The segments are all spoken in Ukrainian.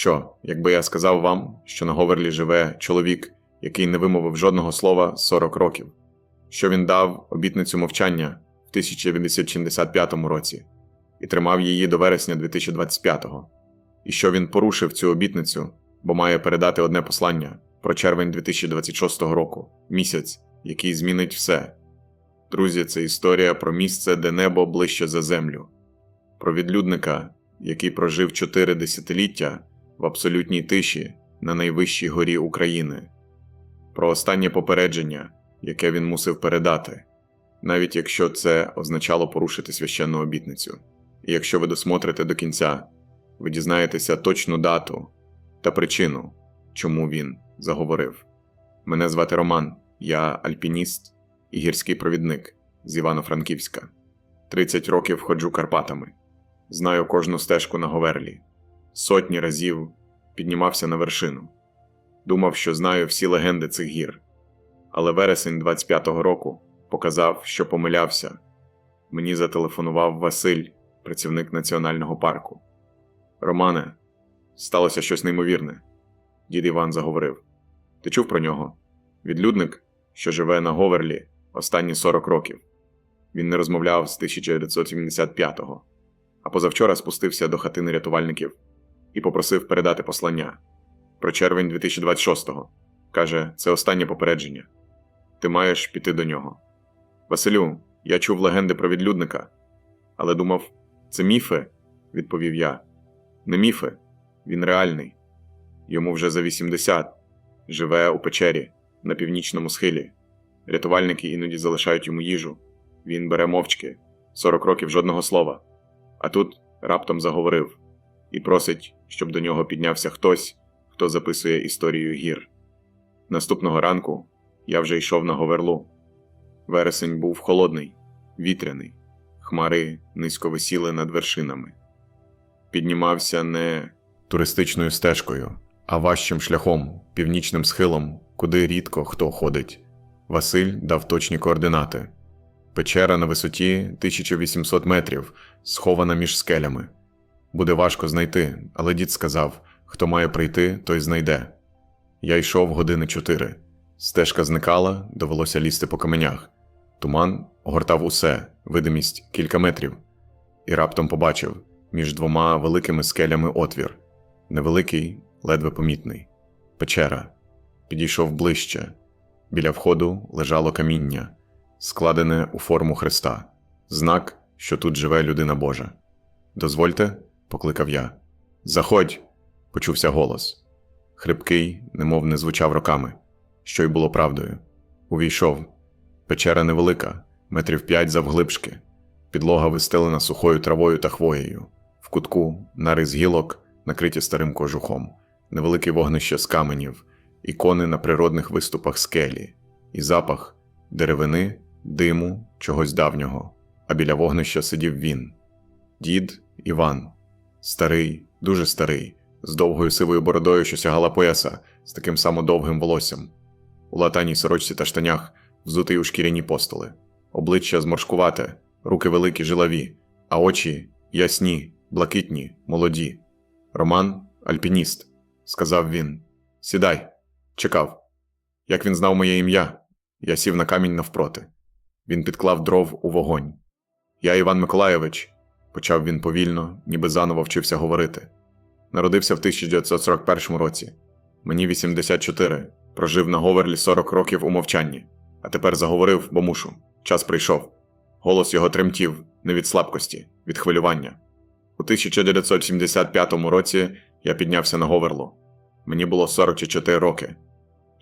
Що, якби я сказав вам, що на Говерлі живе чоловік, який не вимовив жодного слова 40 років, що він дав обітницю мовчання в 1975 році і тримав її до вересня 2025-го, і що він порушив цю обітницю, бо має передати одне послання про червень 2026 року, місяць, який змінить все. Друзі, це історія про місце, де небо ближче за землю, про відлюдника, який прожив чотири десятиліття в абсолютній тиші на найвищій горі України, про останнє попередження, яке він мусив передати, навіть якщо це означало порушити священну обітницю. І якщо ви досмотрите до кінця, ви дізнаєтеся точну дату та причину, чому він заговорив. Мене звати Роман, я альпініст і гірський провідник з Івано-Франківська. 30 років ходжу Карпатами, знаю кожну стежку на Говерлі, сотні разів піднімався на вершину. Думав, що знаю всі легенди цих гір. Але вересень 25-го року показав, що помилявся. Мені зателефонував Василь, працівник національного парку. Романе, сталося щось неймовірне. Дід Іван заговорив. Ти чув про нього? Відлюдник, що живе на Говерлі останні 40 років. Він не розмовляв з 1975-го, а позавчора спустився до хатини рятувальників і попросив передати послання про червень 2026-го. Каже, це останнє попередження. Ти маєш піти до нього. Василю, я чув легенди про відлюдника, але думав, це міфи, відповів я. Не міфи, він реальний. Йому вже за 80, живе у печері на північному схилі. Рятувальники іноді залишають йому їжу. Він бере мовчки, 40 років жодного слова. А тут раптом заговорив і просить, щоб до нього піднявся хтось, хто записує історію гір. Наступного ранку я вже йшов на говерлу. Вересень був холодний, вітряний, хмари низько висіли над вершинами. Піднімався не туристичною стежкою, а важчим шляхом, північним схилом, куди рідко хто ходить. Василь дав точні координати. Печера на висоті 1800 метрів, схована між скелями. Буде важко знайти, але дід сказав: хто має прийти, той знайде. Я йшов години чотири. Стежка зникала, довелося лізти по каменях. Туман огортав усе, видимість кілька метрів, і раптом побачив між двома великими скелями отвір невеликий, ледве помітний. Печера. Підійшов ближче. Біля входу лежало каміння, складене у форму хреста, знак, що тут живе людина Божа. Дозвольте, покликав я. Заходь, почувся голос. Хрипкий, немов не звучав роками, що й було правдою. Увійшов. Печера невелика, метрів п'ять завглибшки. Підлога вистелена сухою травою та хвоєю. В кутку нарис гілок, накриті старим кожухом, невелике вогнище з каменів, ікони на природних виступах скелі, і запах деревини, диму, чогось давнього. А біля вогнища сидів він дід Іван, старий, дуже старий, з довгою сивою бородою, що сягала пояса, з таким само довгим волоссям, у латаній сорочці та штанях, взутий у шкіряні постоли, обличчя зморшкувате, руки великі, жилаві, а очі ясні, блакитні, молоді. Роман альпініст, сказав він. Сідай, чекав. Як він знав моє ім'я, я сів на камінь навпроти. Він підклав дров у вогонь. Я Іван Миколайович, почав він повільно, ніби заново вчився говорити. Народився в 1941 році. Мені 84, прожив на Говерлі 40 років у мовчанні, а тепер заговорив, бо мушу. Час прийшов. Голос його тремтів не від слабкості, від хвилювання. У 1975 році я піднявся на Говерлу. Мені було 44 роки.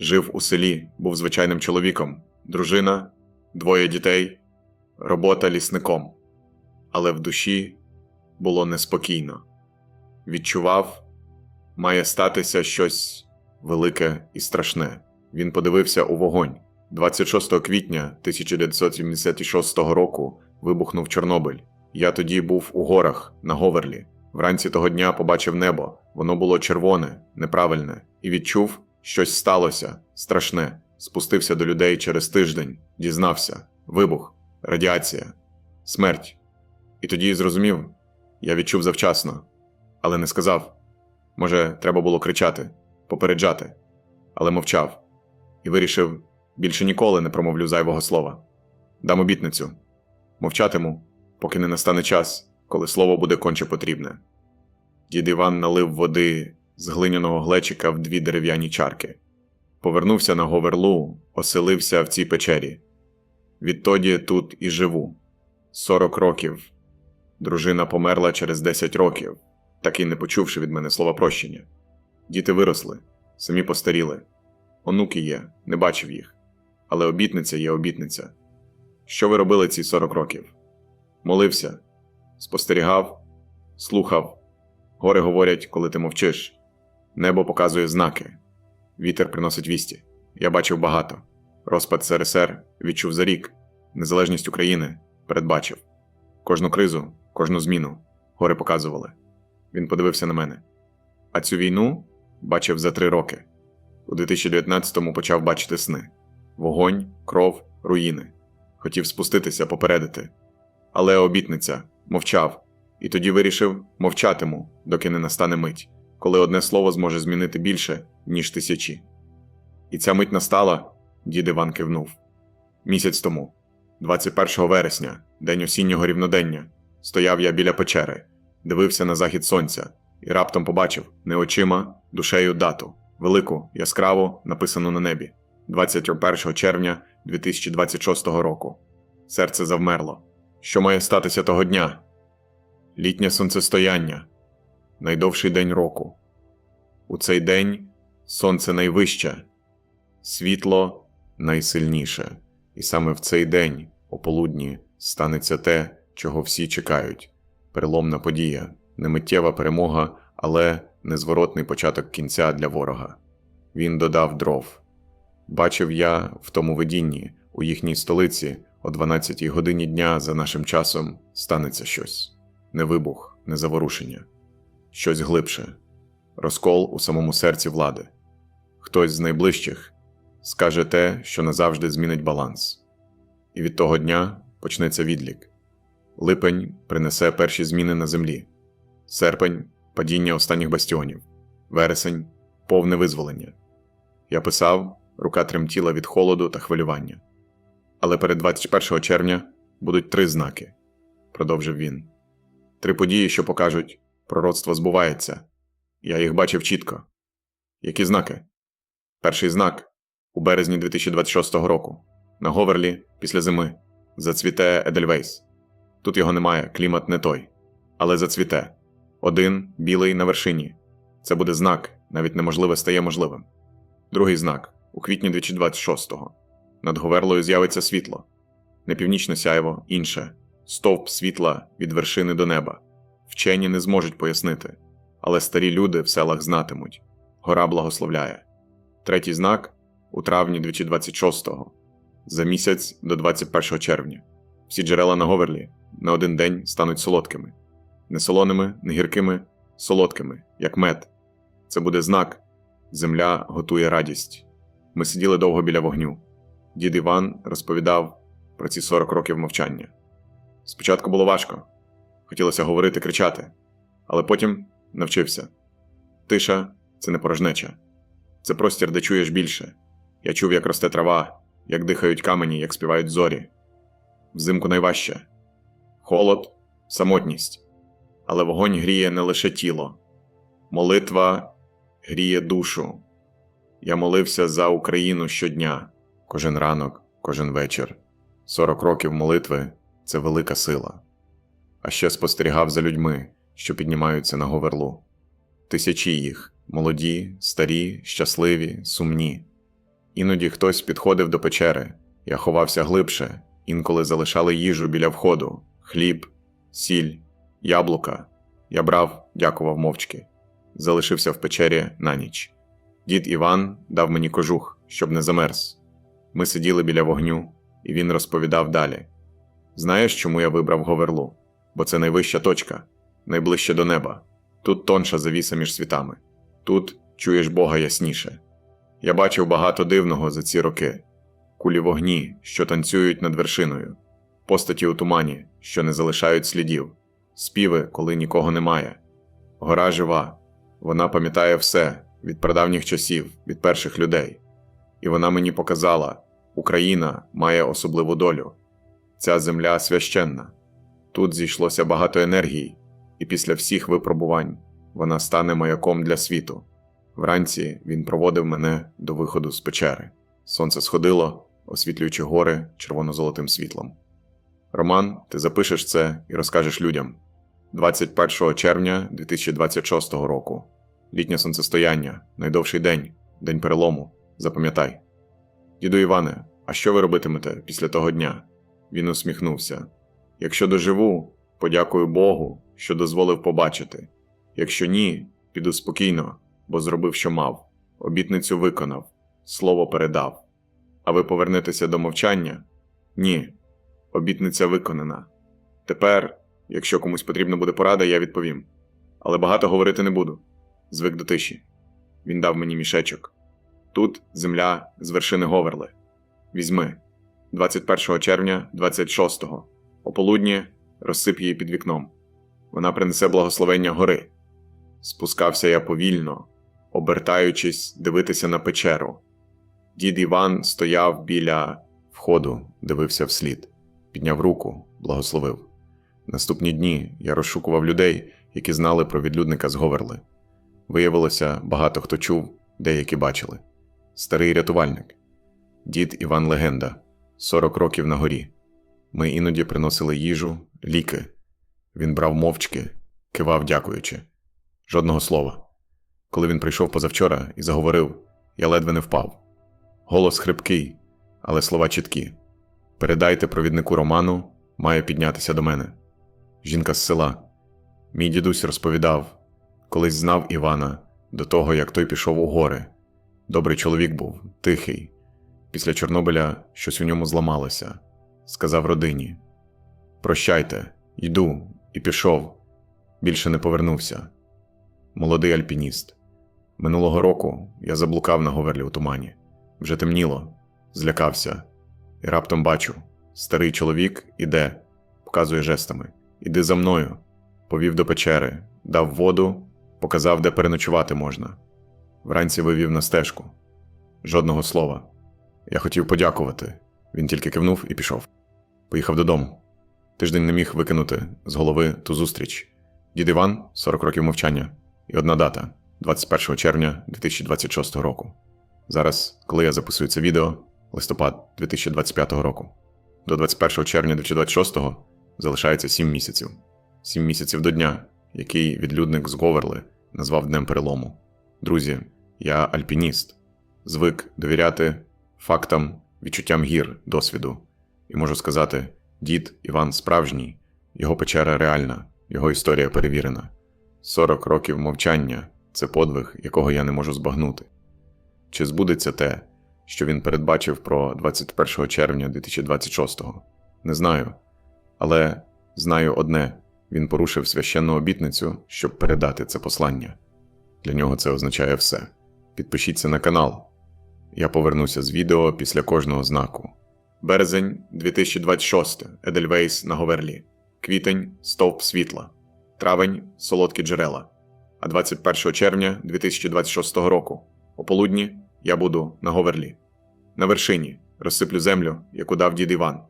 Жив у селі, був звичайним чоловіком, дружина, двоє дітей, робота лісником. Але в душі було неспокійно. Відчував, має статися щось велике і страшне. Він подивився у вогонь. 26 квітня 1976 року вибухнув Чорнобиль. Я тоді був у горах на Говерлі. Вранці того дня побачив небо. Воно було червоне, неправильне, і відчув, щось сталося страшне. Спустився до людей через тиждень, дізнався вибух, радіація, смерть. І тоді зрозумів, я відчув завчасно, але не сказав. Може, треба було кричати, попереджати, але мовчав і вирішив більше ніколи не промовлю зайвого слова. Дам обітницю мовчатиму, поки не настане час, коли слово буде конче потрібне. Дід Іван налив води з глиняного глечика в дві дерев'яні чарки. Повернувся на Говерлу, оселився в цій печері. Відтоді тут і живу. Сорок років. Дружина померла через десять років, так і не почувши від мене слова прощення. Діти виросли, самі постаріли. Онуки є, не бачив їх. Але обітниця є обітниця. Що ви робили ці 40 років? Молився, спостерігав, слухав. Гори говорять, коли ти мовчиш. Небо показує знаки. Вітер приносить вісті. Я бачив багато. Розпад СРСР відчув за рік. Незалежність України передбачив. Кожну кризу, кожну зміну гори показували. Він подивився на мене. А цю війну бачив за три роки. У 2019-му почав бачити сни: вогонь, кров, руїни. Хотів спуститися, попередити. Але обітниця мовчав, і тоді вирішив мовчатиму, доки не настане мить, коли одне слово зможе змінити більше, ніж тисячі. І ця мить настала, дід Іван кивнув. Місяць тому, 21 вересня, день осіннього рівнодення, стояв я біля печери, дивився на захід сонця і раптом побачив не очима, душею дату, велику, яскраву, написану на небі, 21 червня 2026 року. Серце завмерло. Що має статися того дня? Літнє сонцестояння, найдовший день року. У цей день сонце найвище, світло найсильніше, і саме в цей день, о полудні, станеться те, чого всі чекають переломна подія, не миттєва перемога, але незворотний початок кінця для ворога. Він додав дров. Бачив я в тому видінні, у їхній столиці, о 12-й годині дня за нашим часом станеться щось не вибух, не заворушення, щось глибше, розкол у самому серці влади. Хтось з найближчих скаже те, що назавжди змінить баланс. І від того дня почнеться відлік. Липень принесе перші зміни на землі, серпень падіння останніх бастіонів, вересень повне визволення. Я писав, рука тремтіла від холоду та хвилювання. Але перед 21 червня будуть три знаки, продовжив він. Три події, що покажуть, пророцтво збувається. Я їх бачив чітко. Які знаки? Перший знак у березні 2026 року. На Говерлі після зими зацвіте Едельвейс. Тут його немає, клімат не той. Але зацвіте. Один білий на вершині. Це буде знак, навіть неможливе стає можливим. Другий знак у квітні 2026-го. Над Говерлою з'явиться світло. Не північне сяйво, інше стовп світла від вершини до неба. Вчені не зможуть пояснити, але старі люди в селах знатимуть. Гора благословляє. Третій знак у травні 2026-го, за місяць до 21 червня. Всі джерела на Говерлі на один день стануть солодкими, не солоними, не гіркими, солодкими, як мед. Це буде знак. Земля готує радість. Ми сиділи довго біля вогню. Дід Іван розповідав про ці 40 років мовчання. Спочатку було важко, хотілося говорити, кричати, але потім навчився. Тиша це не порожнеча, це простір, де чуєш більше. Я чув, як росте трава, як дихають камені, як співають зорі. Взимку найважче холод, самотність, але вогонь гріє не лише тіло, молитва гріє душу. Я молився за Україну щодня, кожен ранок, кожен вечір. 40 років молитви це велика сила. А ще спостерігав за людьми, що піднімаються на говерлу. Тисячі їх молоді, старі, щасливі, сумні. Іноді хтось підходив до печери, я ховався глибше, інколи залишали їжу біля входу, хліб, сіль, яблука. Я брав, дякував мовчки, залишився в печері на ніч. Дід Іван дав мені кожух, щоб не замерз. Ми сиділи біля вогню, і він розповідав далі. Знаєш, чому я вибрав Говерлу? Бо це найвища точка, найближче до неба. Тут тонша завіса між світами. Тут чуєш Бога ясніше. Я бачив багато дивного за ці роки: кулі вогні, що танцюють над вершиною, постаті у тумані, що не залишають слідів, співи, коли нікого немає. Гора жива, Вона пам'ятає все від прадавніх часів, від перших людей. І вона мені показала: Україна має особливу долю. Ця земля священна. Тут зійшлося багато енергії, і після всіх випробувань вона стане маяком для світу. Вранці він проводив мене до виходу з печери. Сонце сходило, освітлюючи гори червоно-золотим світлом. Роман, ти запишеш це і розкажеш людям. 21 червня 2026 року. Літнє сонцестояння, найдовший день, день перелому. Запам'ятай. Діду Іване, а що ви робитимете після того дня? Він усміхнувся. Якщо доживу, подякую Богу, що дозволив побачити. Якщо ні, піду спокійно, бо зробив, що мав, обітницю виконав, слово передав. А ви повернетеся до мовчання? Ні. Обітниця виконана. Тепер, якщо комусь потрібна буде порада, я відповім. Але багато говорити не буду. Звик до тиші. Він дав мені мішечок. Тут земля з вершини Говерли. Візьми. 21 червня 26-го. Ополудні розсип її під вікном. Вона принесе благословення гори. Спускався я повільно, обертаючись дивитися на печеру. Дід Іван стояв біля входу, дивився вслід, підняв руку, благословив. Наступні дні я розшукував людей, які знали про відлюдника з Говерли. Виявилося, багато хто чув, деякі бачили. Старий рятувальник, дід Іван Легенда, 40 років на горі. Ми іноді приносили їжу, ліки. Він брав мовчки, кивав, дякуючи. Жодного слова. Коли він прийшов позавчора і заговорив, я ледве не впав. Голос хрипкий, але слова чіткі. Передайте провіднику Роману, має піднятися до мене. Жінка з села. Мій дідусь розповідав, колись знав Івана до того, як той пішов у гори. Добрий чоловік був, тихий. Після Чорнобиля щось у ньому зламалося. Сказав родині: Прощайте, йду, і пішов. Більше не повернувся. Молодий альпініст. Минулого року я заблукав на говерлі у тумані. Вже темніло, злякався, і раптом бачу: старий чоловік іде, показує жестами. Іди за мною. Повів до печери, дав воду, показав, де переночувати можна. Вранці вивів на стежку. Жодного слова. Я хотів подякувати. Він тільки кивнув і пішов. Поїхав додому. Тиждень не міг викинути з голови ту зустріч. Дід Іван 40 років мовчання, і одна дата 21 червня 2026 року. Зараз, коли я записую це відео, листопад 2025 року. До 21 червня 2026 залишається 7 місяців. 7 місяців до дня, який відлюдник з Говерли назвав Днем перелому. Друзі, я альпініст, звик довіряти фактам, відчуттям гір, досвіду. І можу сказати: дід Іван справжній, його печера реальна, його історія перевірена. 40 років мовчання це подвиг, якого я не можу збагнути. Чи збудеться те, що він передбачив про 21 червня 2026-го? Не знаю. Але знаю одне: він порушив священну обітницю, щоб передати це послання. Для нього це означає все. Підпишіться на канал. Я повернуся з відео після кожного знаку. Березень 2026. Едельвейс на Говерлі. Квітень стовп світла. Травень солодкі джерела. А 21 червня 2026 року. О полудні я буду на Говерлі. На вершині розсиплю землю, яку дав дід Іван,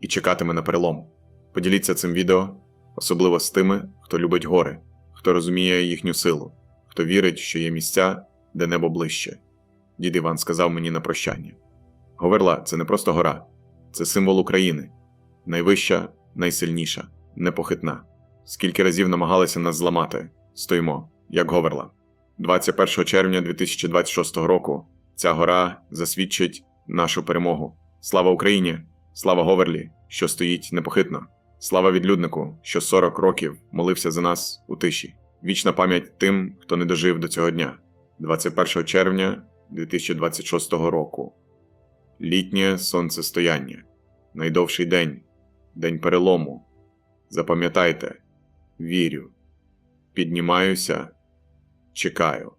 і чекатиме на перелом. Поділіться цим відео, особливо з тими, хто любить гори, хто розуміє їхню силу, хто вірить, що є місця, де небо ближче. Дід Іван сказав мені на прощання. Говерла це не просто гора, це символ України, найвища, найсильніша, непохитна. Скільки разів намагалися нас зламати, стоїмо, як Говерла. 21 червня 2026 року ця гора засвідчить нашу перемогу. Слава Україні! Слава Говерлі, що стоїть непохитно! Слава відлюднику, що 40 років молився за нас у тиші. Вічна пам'ять тим, хто не дожив до цього дня, 21 червня 2026 року. Літнє сонцестояння, найдовший день, день перелому. Запам'ятайте, вірю, піднімаюся, чекаю.